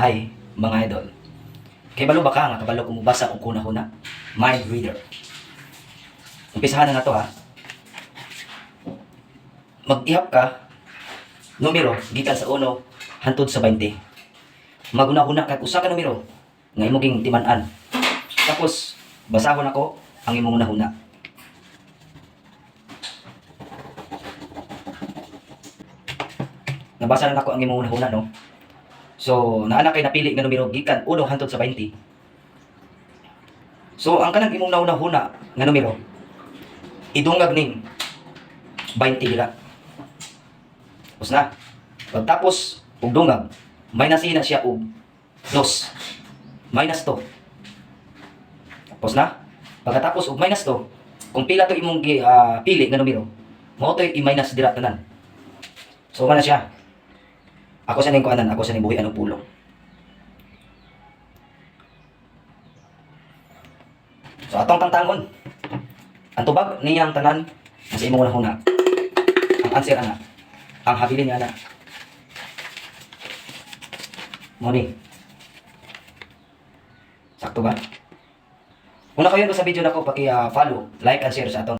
Hi, mga idol. Kay balo ba ka nga kabalo kung mubasa og kuna-kuna? Mind reader. Umpisahan na nga to ha. Mag-ihap ka numero gikan sa uno hantod sa 20. Maguna-una kag usa ka numero nga imo ging timan-an. Tapos basahon ako ang imong una-una. Nabasa na ako ang imong una-una no. So, naana kay napili nga numero gikan uno hantod sa 20. So, ang kanang imong nauna-huna nga numero idungag ning 20 dira. Tapos na. Pagtapos ug dungag, minus na siya og 2. Minus 2. Tapos na. Pagkatapos og minus 2, kung pila to imong ah, pili nga numero, mao to i-minus dira tanan. So, mana siya? Ako sa ning kuanan, ako sa ning buhi anong pulong. So atong tangtangon. Ang tubag niyang tanan nasa imong una Ang answer ana. Ang habilin niya ana. Mo. Sakto ba? Una kayo sa video nako paki ah, follow, like and share sa atong